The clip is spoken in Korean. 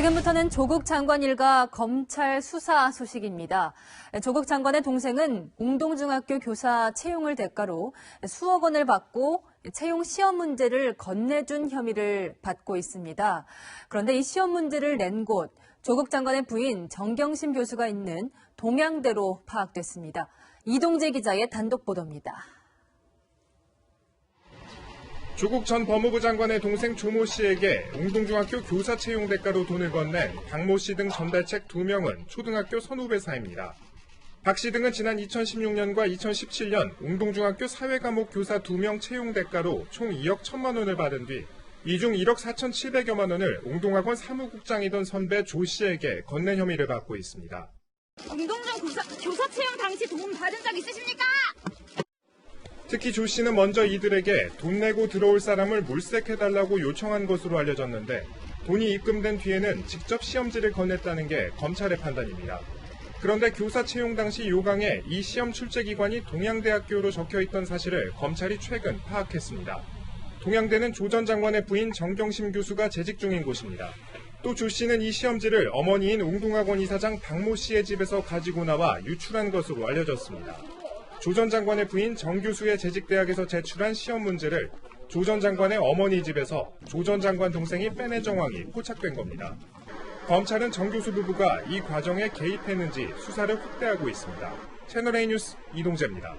지금부터는 조국 장관 일가 검찰 수사 소식입니다. 조국 장관의 동생은 웅동중학교 교사 채용을 대가로 수억 원을 받고 채용 시험 문제를 건네준 혐의를 받고 있습니다. 그런데 이 시험 문제를 낸 곳, 조국 장관의 부인 정경심 교수가 있는 동양대로 파악됐습니다. 이동재 기자의 단독 보도입니다. 조국 전 법무부 장관의 동생 조모 씨에게 웅동중학교 교사 채용 대가로 돈을 건넨 박모 씨 등 전달책 2명은 초등학교 선후배 사입니다. 박 씨 등은 지난 2016년과 2017년 웅동중학교 사회과목 교사 2명 채용 대가로 총 2억 1천만 원을 받은 뒤 이중 1억 4,700여만 원을 웅동학원 사무국장이던 선배 조 씨에게 건넨 혐의를 받고 있습니다. 운동중 교사, 교사 채용 당시 도움 받은 적 있으십니까? 특히 조 씨는 먼저 이들에게 돈 내고 들어올 사람을 물색해달라고 요청한 것으로 알려졌는데 돈이 입금된 뒤에는 직접 시험지를 건넸다는 게 검찰의 판단입니다. 그런데 교사 채용 당시 요강에 이 시험 출제 기관이 동양대학교로 적혀 있던 사실을 검찰이 최근 파악했습니다. 동양대는 조 전 장관의 부인 정경심 교수가 재직 중인 곳입니다. 또 조 씨는 이 시험지를 어머니인 웅동학원 이사장 박모 씨의 집에서 가지고 나와 유출한 것으로 알려졌습니다. 조 전 장관의 부인 정 교수의 재직대학에서 제출한 시험 문제를 조 전 장관의 어머니 집에서 조 전 장관 동생이 빼낸 정황이 포착된 겁니다. 검찰은 정 교수 부부가 이 과정에 개입했는지 수사를 확대하고 있습니다. 채널A 뉴스 이동재입니다.